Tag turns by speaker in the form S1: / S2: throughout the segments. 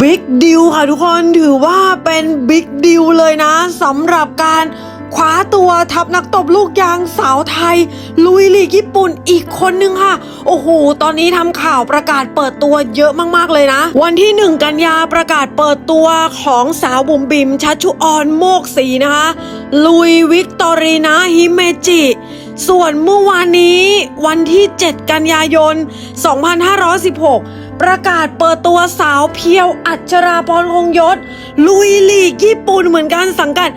S1: บิ๊กดิวค่ะทุกคนถือว่าเป็นบิ๊กดิวเลยนะสำหรับการคว้าตัวทัพนักตบลูกยางสาวไทย ลุยลีกญี่ปุ่นอีกคนนึงค่ะ โอ้โห ตอนนี้ทำข่าวประกาศเปิดตัวเยอะมากๆเลยนะ วันที่ 1 กันยาประกาศเปิดตัวของสาวบุ๋มบิมชัชชุออนโมกศรีนะคะ ลุยวิกตอรีนาฮิเมจิ ส่วนเมื่อวานนี้วันที่ 7 กันยายน 2516 ประกาศเปิดตัวสาวเพียวอัจราพรคงยศ ลุยลีกญี่ปุ่นเหมือนกันสังกัด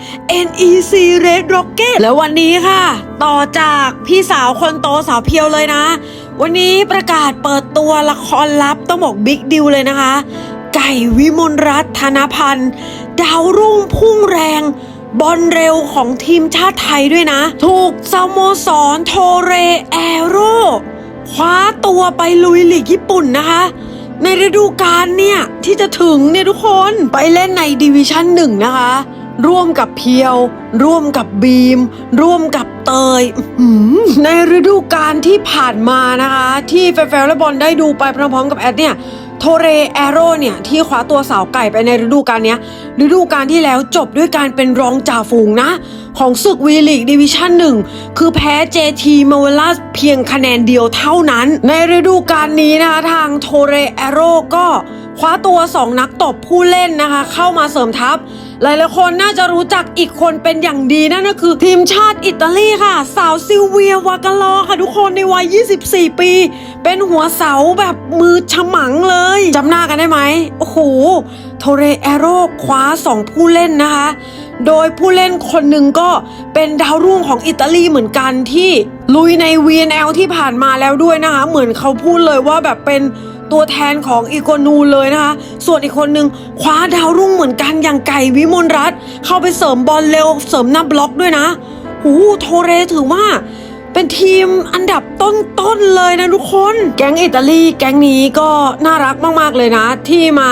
S1: NEC Red Rocket แล้ววันนี้ค่ะ ต่อจากพี่สาวคนโตสาวเพียวเลยนะ วันนี้ประกาศเปิดตัวละครลับต้องบอกบิ๊กดิวเลยนะคะ ไก่วิมลรัตน์ธนพันธ์ ดาวรุ่งพุ่งแรงบอลเร็วของทีมชาติไทยด้วยนะ ถูกสโมสรโทเรแอโรคว้าตัวไปลุยลีกญี่ปุ่นนะคะ ในฤดูกาลเนี่ย ที่จะถึงเนี่ยทุกคนไปเล่นในดิวิชั่นหนึ่งนะคะ ร่วมกับเพียว ร่วมกับบีม ร่วมกับเตยในฤดูกาลที่ผ่านมานะคะ ที่แฟนๆและบอลได้ดูไปพร้อมๆกับแอดเนี่ย โทเรแอโร่เนี่ย ที่คว้าตัวสาวไก่ไปในฤดูกาลนี้ฤดูกาลที่แล้วจบด้วยการเป็นรองจ่าฝูงนะ ของศึกวีลีกดิวิชั่นหนึ่งคือแพ้เจทีมาเวล่าเพียงคะแนนเดียวเท่านั้น ในฤดูกาลนี้นะคะทางโทเรแอโร่ก็ คว้าตัว 2 นักตบผู้เล่นนะคะ เข้ามาเสริมทัพ หลายๆคนน่าจะรู้จักอีกคนเป็นอย่างดีนั่นก็คือ ทีมชาติอิตาลีค่ะ สาวซิลเวียวากาลอค่ะทุกคนในวัย 24 ปี เป็นหัวเสาแบบมือฉมังเลยจำหน้ากันได้ไหมโอ้โหโทเรแอโรคว้า 2 ผู้เล่นนะคะ โดยผู้เล่นคนหนึ่งก็เป็นดาวรุ่งของอิตาลีเหมือนกันที่ลุยใน VNL ที่ผ่านมาแล้วด้วยนะคะ เหมือนเขาพูดเลยว่าแบบเป็น ตัวแทนของอีโกนูเลยนะคะ ส่วนอีกคนหนึ่งคว้าดาวรุ่งเหมือนกันอย่างไก่วิมลรัตเข้าไปเสริมบอลเร็วเสริมหน้าบล็อกด้วยนะหูโทเรถือว่าเป็นทีมอันดับต้นๆเลยนะทุกคน แก๊งอิตาลีแก๊งนี้ก็น่ารักมากๆเลยนะ ที่มา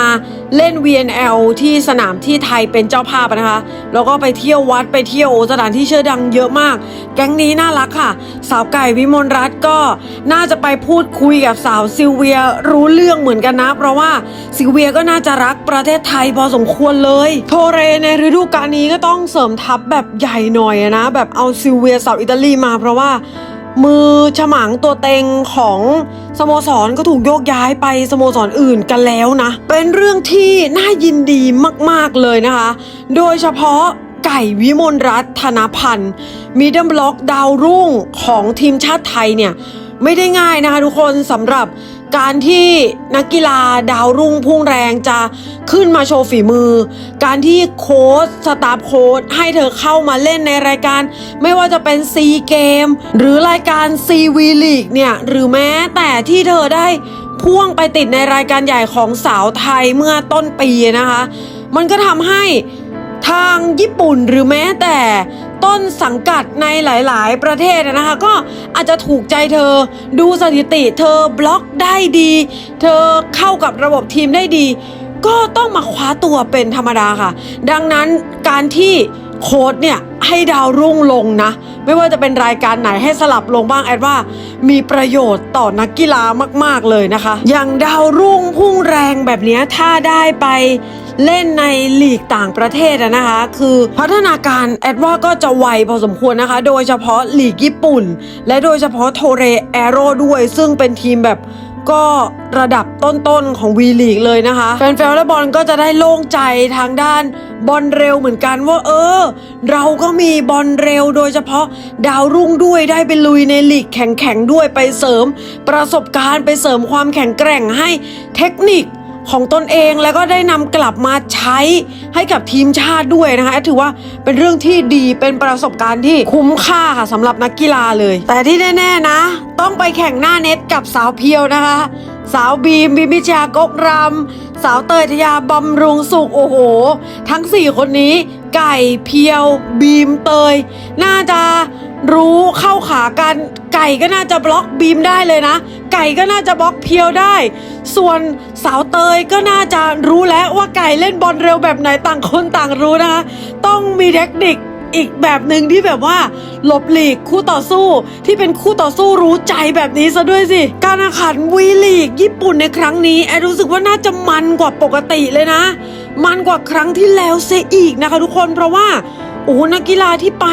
S1: เล่น VNL ที่สนามที่ไทยเป็นเจ้าภาพนะคะ แล้วก็ไปเที่ยววัดไปเที่ยวสถานที่เชื่อดังเยอะมาก แก๊งนี้น่ารักค่ะ สาวไก่วิมลรัตน์ก็น่าจะไปพูดคุยกับสาวซิลเวียรู้เรื่องเหมือนกันนะ เพราะว่าซิลเวียก็น่าจะรักประเทศไทยพอสมควรเลย โทเรในฤดูกาลนี้ก็ต้องเสริมทัพแบบใหญ่หน่อยนะ แบบเอาซิลเวียสาวอิตาลีมาเพราะว่า มือฉมังตัวเต็งของสโมสรก็ถูกโยกย้ายไปสโมสรอื่นกันแล้วนะ เป็นเรื่องที่น่ายินดีมากๆเลยนะคะ โดยเฉพาะไก่วิมลรัตน์ธนพันธ์มีดัมบล็อกดาวรุ่งของทีมชาติไทยเนี่ย ไม่ได้ง่ายนะคะทุกคนสำหรับ การที่นักกีฬาดาวรุ่งพุ่งแรงจะขึ้นมาโชว์ฝีมือ การที่โค้ชสตาฟโค้ชให้เธอเข้ามาเล่นในรายการ ไม่ว่าจะเป็นซีเกมหรือรายการซีวีลีกเนี่ย หรือแม้แต่ที่เธอได้พ่วงไปติดในรายการใหญ่ของสาวไทยเมื่อต้นปีนะคะ มันก็ทำให้ทางญี่ปุ่นหรือแม้แต่ ต้นสังกัดในหลาย ๆ ประเทศนะคะ ก็อาจจะถูกใจเธอ ดูสถิติ เธอบล็อกได้ดี เธอเข้ากับระบบทีมได้ดี ก็ต้องมาคว้าตัวเป็นธรรมดาค่ะ ดังนั้นการที่โค้ดเนี่ยให้ดาวรุ่งลงนะ ไม่ว่าจะเป็นรายการไหนให้สลับลงบ้างแอดว่า มีประโยชน์ต่อนักกีฬามาก ๆ เลยนะคะ อย่างดาวรุ่งพุ่งแรงแบบนี้ถ้าได้ไป เล่นในลีกต่างประเทศนะคะ คือพัฒนาการแอดว่าก็จะไวพอสมควรนะคะ โดยเฉพาะลีกญี่ปุ่น และโดยเฉพาะโทเรแอโร่ด้วย ซึ่งเป็นทีมแบบก็ระดับต้นๆของวีลีกเลยนะคะ แฟนๆและบอลก็จะได้โล่งใจทางด้านบอลเร็วเหมือนกันว่าเออ เราก็มีบอลเร็วโดยเฉพาะดาวรุ่งด้วยได้ไปลุยในลีกแข่งๆด้วยไปเสริม ประสบการณ์ไปเสริมความแข็งแกร่งให้เทคนิค ของตนเองแล้วก็ได้นำกลับมาใช้ให้กับทีมชาติด้วยนะคะแอดถือว่าเป็นเรื่องที่ดีเป็นประสบการณ์ที่คุ้มค่าค่ะสำหรับนักกีฬาเลย แต่ที่แน่ๆนะ ต้องไปแข่งหน้าเน็ตกับสาวเพียวนะคะ สาวบีมบิมิชากกรำสาวเตยทยาบำรุงสุขโอ้โห ทั้ง 4 คนนี้ไก่เพียว บีมเตย น่าจะ รู้เข้าขากันไก่ก็น่าจะบล็อกบีมได้เลยนะ ไก่ก็น่าจะบล็อกเพียวได้ ส่วนสาวเตยก็น่าจะรู้แล้วว่าไก่เล่นบอลเร็วแบบไหนต่างคนต่างรู้นะคะต้องมีเทคนิคอีกแบบหนึ่งที่แบบว่าหลบหลีกคู่ต่อสู้ที่เป็นคู่ต่อสู้รู้ใจแบบนี้ซะด้วยสิ การแข่งขันวีลีกญี่ปุ่นในครั้งนี้แอรู้สึกว่าน่าจะมันกว่าปกติเลยนะ มันกว่าครั้งที่แล้วเสียอีกนะคะทุกคนเพราะว่า อ้นักกีฬาที่ไป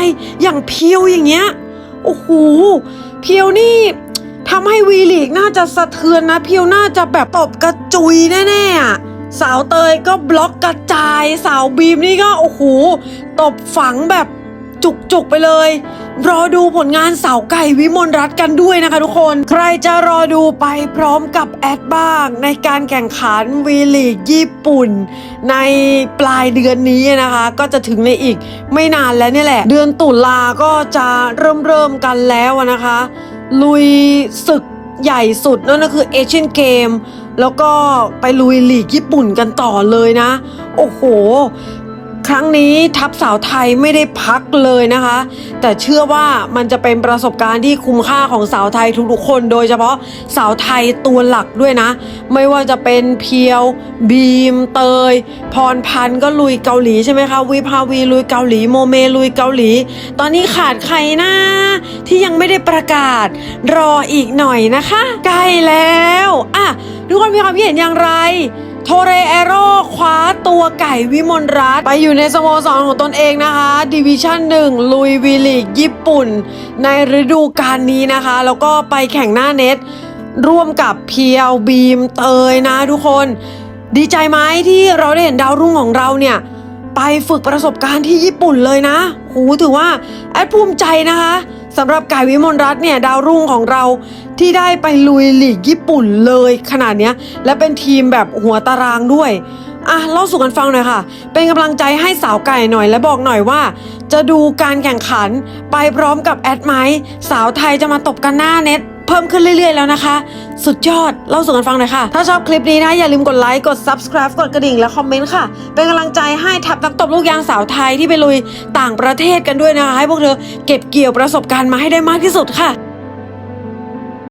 S1: อย่างเพียวอย่างเงี้ยโอ้โหเพียวนี่ทำให้วีลีกน่าจะสะเทือนนะ เพียวน่าจะแบบตบกระจุยแน่ๆอะสาวเตยก็บล็อกกระจาย สาวบีมนี่ก็โอ้โหตบฝังแบบ จุกๆไปเลย รอดูผลงานสาวไก่วิมลรัตน์กันด้วยนะคะทุกคน ใครจะรอดูไปพร้อมกับแอดบ้าง ในการแข่งขันวีลีกญี่ปุ่น ในปลายเดือนนี้นะคะ ก็จะถึงในอีกไม่นานแล้วนี่แหละ เดือนตุลาก็จะเริ่มเริ่มกันแล้วนะคะ ลุยศึกใหญ่สุดนั่นก็คือเอเชียนเกมแล้วก็ไปลุยลีกญี่ปุ่นกันต่อเลยนะ โอ้โห ครั้งนี้ทัพสาวไทยไม่ได้พักเลยนะคะ แต่เชื่อว่ามันจะเป็นประสบการณ์ที่คุ้มค่าของสาวไทยทุกๆคน โดยเฉพาะสาวไทยตัวหลักด้วยนะ ไม่ว่าจะเป็นเพียว บีม เตย พรพันธ์ก็ลุยเกาหลีใช่ไหมคะวิภาวีลุยเกาหลีโมเมลุยเกาหลี ตอนนี้ขาดใครนะที่ยังไม่ได้ประกาศ รออีกหน่อยนะคะ ใกล้แล้วอะทุกคนมีความคิดเห็นอย่างไร โทเรเอโร่คว้าตัวไก่วิมลรัตไปอยู่ในสโมสรของตนเองนะคะดิวิชั่นหนึ่งลุยวีลีกญี่ปุ่น ในฤดูกาลนี้นะคะ แล้วก็ไปแข่งหน้าเน็ต ร่วมกับเพียวบีมเตยนะทุกคน ดีใจไหมที่เราได้เห็นดาวรุ่งของเราเนี่ยไปฝึกประสบการณ์ที่ญี่ปุ่นเลยนะหูถือว่าแอดภูมิใจนะคะ สำหรับไก่วิมลรัตน์เนี่ยดาวรุ่งของเราที่ได้ไปลุยหลีกญี่ปุ่นเลยขนาดเนี้ยและเป็นทีมแบบหัวตารางด้วยอะเล่าสู่กันฟังหน่อยค่ะ เป็นกำลังใจให้สาวไก่หน่อยและบอกหน่อยว่า จะดูการแข่งขันไปพร้อมกับแอดไมสาวไทยจะมาตบกันหน้าเน็ต เพิ่มขึ้นเรื่อย ๆ แล้วนะคะ สุดยอดเล่าสู่กันฟังหน่อยค่ะ ถ้าชอบคลิปนี้นะ อย่าลืมกดไลค์ กด subscribe กดกระดิ่งและคอมเมนต์ค่ะ เป็นกำลังใจให้ทัพนักตบลูกยางสาวไทยที่ไปลุยต่างประเทศกันด้วยนะคะ ให้พวกเธอเก็บเกี่ยวประสบการณ์มาให้ได้มากที่สุดค่ะ